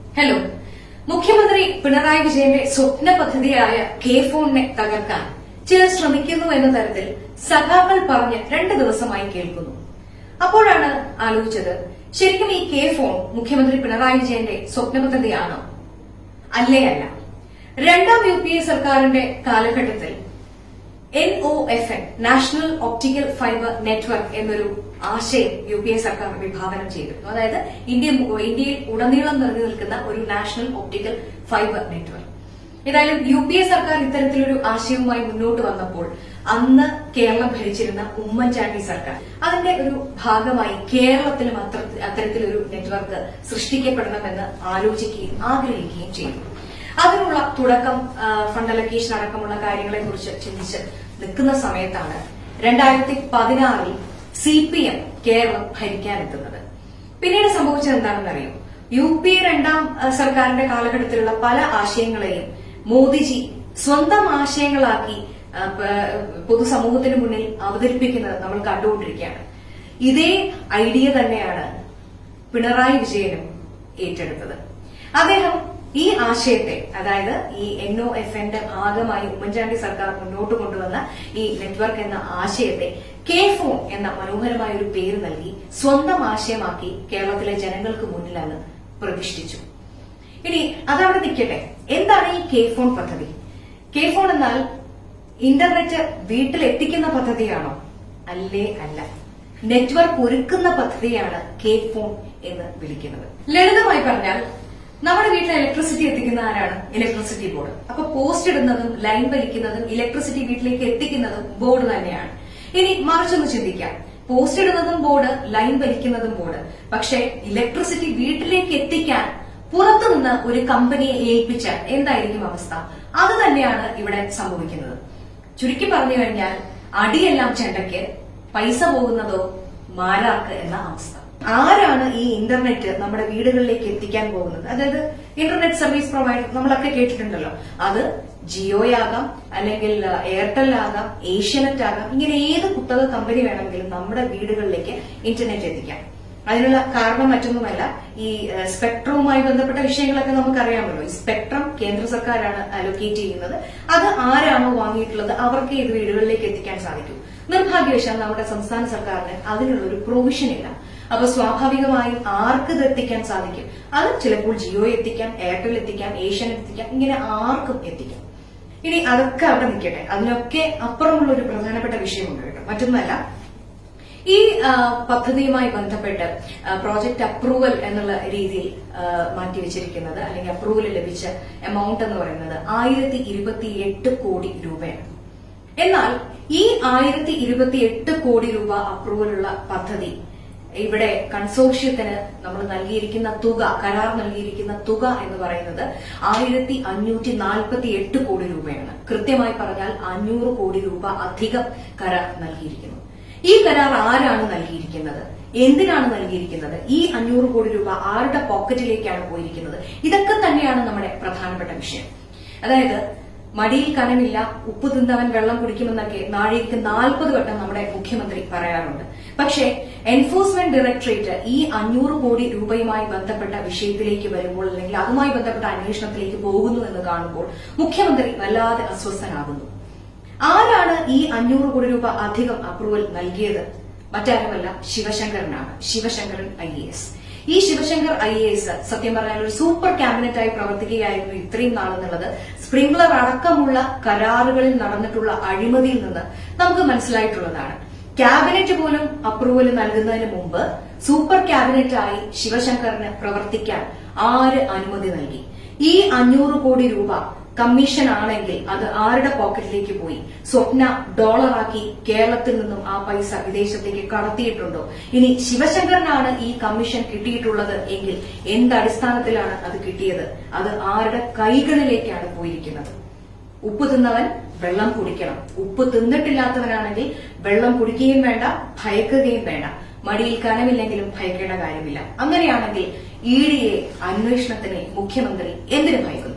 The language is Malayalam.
ഹലോ മുഖ്യമന്ത്രി പിണറായി വിജയന്റെ സ്വപ്ന പദ്ധതിയായ കെ ഫോണിനെ തകർക്കാൻ ചിലർ ശ്രമിക്കുന്നു എന്ന തരത്തിൽ സഖാക്കൾ പറഞ്ഞ് രണ്ട് ദിവസമായി കേൾക്കുന്നു. അപ്പോഴാണ് ആലോചിച്ചത് ശരിക്കും ഈ കെ ഫോൺ മുഖ്യമന്ത്രി പിണറായി വിജയന്റെ സ്വപ്ന പദ്ധതിയാണോ? അല്ലേ അല്ല. രണ്ടാം യു പി എ സർക്കാരിന്റെ കാലഘട്ടത്തിൽ N O F N national optical fibre network എന്നൊരു ആശയം യു പി എ സർക്കാർ വിഭാവനം ചെയ്തിരുന്നു. അതായത് ഇന്ത്യ ഇന്ത്യയിൽ ഉടനീളം നിറഞ്ഞു നിൽക്കുന്ന ഒരു നാഷണൽ ഒപ്റ്റിക്കൽ ഫൈബർ നെറ്റ്വർക്ക് ഏതായാലും യു പി എ സർക്കാർ ഇത്തരത്തിലൊരു ആശയവുമായി മുന്നോട്ട് വന്നപ്പോൾ അന്ന് കേരളം ഭരിച്ചിരുന്ന ഉമ്മൻചാണ്ടി സർക്കാർ അതിന്റെ ഒരു ഭാഗമായി കേരളത്തിലും അത്തരത്തിലൊരു നെറ്റ്വർക്ക് സൃഷ്ടിക്കപ്പെടണമെന്ന് ആലോചിക്കുകയും ആഗ്രഹിക്കുകയും ചെയ്തു. അതിനുള്ള തുടക്കം ഫണ്ട് അലക്കേഷൻ അടക്കമുള്ള കാര്യങ്ങളെ കുറിച്ച് ചിന്തിച്ച് നിൽക്കുന്ന സമയത്താണ് രണ്ടായിരത്തി പതിനാറിൽ സി പി എം കേരളം ഭരിക്കാനെത്തുന്നത്. പിന്നീട് സംഭവിച്ചത് എന്താണെന്നറിയോ? യു പി രണ്ടാം സർക്കാരിന്റെ കാലഘട്ടത്തിലുള്ള പല ആശയങ്ങളെയും മോദിജി സ്വന്തം ആശയങ്ങളാക്കി പൊതുസമൂഹത്തിന് മുന്നിൽ അവതരിപ്പിക്കുന്നത് നമ്മൾ കണ്ടുകൊണ്ടിരിക്കുകയാണ്. ഇതേ ഐഡിയ തന്നെയാണ് പിണറായി വിജയനും ഏറ്റെടുത്തത്. അദ്ദേഹം ഈ ആശയത്തെ അതായത് ഈ എൻ ഒ എഫ് എന്റെ ഭാഗമായി ഉമ്മൻചാണ്ടി സർക്കാർ മുന്നോട്ട് കൊണ്ടുവന്ന ഈ നെറ്റ്വർക്ക് എന്ന ആശയത്തെ കെ ഫോൺ എന്ന മനോഹരമായ ഒരു പേര് നൽകി സ്വന്തം ആശയമാക്കി കേരളത്തിലെ ജനങ്ങൾക്ക് അങ്ങ് പ്രതിഷ്ഠിച്ചു. ഇനി അതവിടെ നിൽക്കട്ടെ. എന്താണ് ഈ കെ ഫോൺ പദ്ധതി? കെ ഫോൺ എന്നാൽ ഇന്റർനെറ്റ് വീട്ടിൽ എത്തിക്കുന്ന പദ്ധതിയാണോ? അല്ലേ അല്ല. നെറ്റ്വർക്ക് ഒരുക്കുന്ന പദ്ധതിയാണ് കെ ഫോൺ എന്ന് വിളിക്കുന്നത്. ലളിതമായി പറഞ്ഞാൽ നമ്മുടെ വീട്ടിൽ ഇലക്ട്രിസിറ്റി എത്തിക്കുന്ന ആരാണ്? ഇലക്ട്രിസിറ്റി ബോർഡ് അപ്പൊ പോസ്റ്റ് ഇടുന്നതും ലൈൻ വലിക്കുന്നതും ഇലക്ട്രിസിറ്റി വീട്ടിലേക്ക് എത്തിക്കുന്നതും ബോർഡ് തന്നെയാണ്. ഇനി മറിച്ചൊന്ന് ചിന്തിക്കാം. പോസ്റ്റ് ഇടുന്നതും ബോർഡ് ലൈൻ വലിക്കുന്നതും ബോർഡ് പക്ഷേ ഇലക്ട്രിസിറ്റി വീട്ടിലേക്ക് എത്തിക്കാൻ പുറത്തുനിന്ന് ഒരു കമ്പനിയെ ഏൽപ്പിച്ച എന്തായിരിക്കും അവസ്ഥ? അത് തന്നെയാണ് ഇവിടെ സംഭവിക്കുന്നത്. ചുരുക്കി പറഞ്ഞു കഴിഞ്ഞാൽ അടിയെല്ലാം ചെണ്ടയ്ക്ക് പൈസ പോകുന്നതോ മാരാർക്ക് എന്ന അവസ്ഥ. ആരാണ് ഈ ഇന്റർനെറ്റ് നമ്മുടെ വീടുകളിലേക്ക് എത്തിക്കാൻ പോകുന്നത്? അതായത് ഇന്റർനെറ്റ് സർവീസ് പ്രൊവൈഡർ നമ്മളൊക്കെ കേട്ടിട്ടുണ്ടല്ലോ. അത് ജിയോയാകാം അല്ലെങ്കിൽ എയർടെൽ ആകാം ഏഷ്യനെറ്റ് ആകാം ഇങ്ങനെ ഏത് കുത്തക കമ്പനി വേണമെങ്കിലും നമ്മുടെ വീടുകളിലേക്ക് ഇന്റർനെറ്റ് എത്തിക്കാം. അതിനുള്ള കാരണം മറ്റൊന്നുമല്ല ഈ സ്പെക്ട്രവുമായി ബന്ധപ്പെട്ട വിഷയങ്ങളൊക്കെ നമുക്കറിയാമല്ലോ. ഈ സ്പെക്ട്രം കേന്ദ്ര സർക്കാരാണ് അലോക്കേറ്റ് ചെയ്യുന്നത്. അത് ആരാണോ വാങ്ങിയിട്ടുള്ളത് അവർക്ക് ഇത് വീടുകളിലേക്ക് എത്തിക്കാൻ സാധിക്കും. നിർഭാഗ്യവശാൽ നമ്മുടെ സംസ്ഥാന സർക്കാരിന് അതിനുള്ള ഒരു പ്രൊവിഷൻ ഇല്ല. അപ്പൊ സ്വാഭാവികമായും ആർക്ക് ഇത് എത്തിക്കാൻ സാധിക്കും? അത് ചിലപ്പോൾ ജിയോ എത്തിക്കാം എയർടെൽ എത്തിക്കാം ഏഷ്യൻ എത്തിക്കാം ഇങ്ങനെ ആർക്കും എത്തിക്കാം. ഇനി അതൊക്കെ അവിടെ നിൽക്കട്ടെ. അതിനൊക്കെ അപ്പുറമുള്ള ഒരു പ്രധാനപ്പെട്ട വിഷയമുണ്ട് കേട്ടോ. മറ്റൊന്നല്ല ഈ പദ്ധതിയുമായി ബന്ധപ്പെട്ട് പ്രോജക്ട് അപ്രൂവൽ എന്നുള്ള രീതിയിൽ മാറ്റിവെച്ചിരിക്കുന്നത് അല്ലെങ്കിൽ അപ്രൂവൽ ലഭിച്ച എമൗണ്ട് എന്ന് പറയുന്നത് ആയിരത്തി ഇരുപത്തി എട്ട് കോടി രൂപയാണ്. എന്നാൽ ഈ ആയിരത്തി ഇരുപത്തി എട്ട് കോടി രൂപ അപ്രൂവലുള്ള പദ്ധതി ഇവിടെ കൺസോർഷ്യത്തിന് നമ്മൾ നൽകിയിരിക്കുന്ന തുക കരാർ നൽകിയിരിക്കുന്ന തുക എന്ന് പറയുന്നത് ആയിരത്തി അഞ്ഞൂറ്റി നാൽപ്പത്തി എട്ട് കോടി രൂപയാണ്. കൃത്യമായി പറഞ്ഞാൽ അഞ്ഞൂറ് കോടി രൂപ അധികം കരാർ നൽകിയിരിക്കുന്നു. ഈ കരാർ ആരാണ് നൽകിയിരിക്കുന്നത്? എന്തിനാണ് നൽകിയിരിക്കുന്നത്? ഈ അഞ്ഞൂറ് കോടി രൂപ ആരുടെ പോക്കറ്റിലേക്കാണ് പോയിരിക്കുന്നത്? ഇതൊക്കെ തന്നെയാണ് നമ്മുടെ പ്രധാനപ്പെട്ട വിഷയം. അതായത് മടിയിൽ കനമില്ല ഉപ്പ് തിന്നവൻ വെള്ളം കുടിക്കുമെന്നൊക്കെ നാഴികക്ക് നാൽപ്പത് വട്ടം നമ്മുടെ മുഖ്യമന്ത്രി പറയാറുണ്ട്. പക്ഷേ എൻഫോഴ്സ്മെന്റ് ഡയറക്ടറേറ്റ് ഈ അഞ്ഞൂറ് കോടി രൂപയുമായി ബന്ധപ്പെട്ട വിഷയത്തിലേക്ക് വരുമ്പോൾ അല്ലെങ്കിൽ അതുമായി ബന്ധപ്പെട്ട അന്വേഷണത്തിലേക്ക് പോകുന്നു എന്ന് കാണുമ്പോൾ മുഖ്യമന്ത്രി വല്ലാതെ അസ്വസ്ഥനാകുന്നു. ആരാണ് ഈ അഞ്ഞൂറ് കോടി രൂപ അധികം അപ്രൂവൽ നൽകിയത്? മറ്റാരുമല്ല ശിവശങ്കരനാണ്. Sivasankaran I S. ഈ ശിവശങ്കർ ഐ എ എസ് സത്യം പറഞ്ഞാൽ ഒരു സൂപ്പർ ക്യാബിനറ്റായി പ്രവർത്തിക്കുകയായിരുന്നു ഇത്രയും നാളെന്നുള്ളത് സ്പ്രിംഗ്ലർ അടക്കമുള്ള കരാറുകളിൽ നടന്നിട്ടുള്ള അഴിമതിയിൽ നിന്ന് നമുക്ക് മനസ്സിലായിട്ടുള്ളതാണ്. ക്യാബിനറ്റ് പോലും അപ്രൂവൽ നൽകുന്നതിന് മുമ്പ് സൂപ്പർ ക്യാബിനറ്റായി ശിവശങ്കറിന് പ്രവർത്തിക്കാൻ ആര് അനുമതി നൽകി? ഈ അഞ്ഞൂറ് കോടി രൂപ കമ്മീഷൻ ആണെങ്കിൽ അത് ആരുടെ പോക്കറ്റിലേക്ക് പോയി? സ്വപ്ന ഡോളറാക്കി കേരളത്തിൽ നിന്നും ആ പൈസ വിദേശത്തേക്ക് കടത്തിയിട്ടുണ്ടോ? ഇനി ശിവശങ്കറിനാണ് ഈ കമ്മീഷൻ കിട്ടിയിട്ടുള്ളത് എങ്കിൽ എന്തടിസ്ഥാനത്തിലാണ് അത് കിട്ടിയത്? അത് ആരുടെ കൈകളിലേക്കാണ് പോയിരിക്കുന്നത്? ഉപ്പ് തിന്നവൻ വെള്ളം കുടിക്കണം. ഉപ്പ് തിന്നിട്ടില്ലാത്തവനാണെങ്കിൽ വെള്ളം കുടിക്കുകയും വേണ്ട ഭയക്കുകയും വേണ്ട. മടിയിൽ കനമില്ലെങ്കിലും ഭയക്കേണ്ട കാര്യമില്ല. അങ്ങനെയാണെങ്കിൽ ഇ ഡിയെ അന്വേഷണത്തിന് മുഖ്യമന്ത്രി എന്തിനു ഭയക്കുന്നു?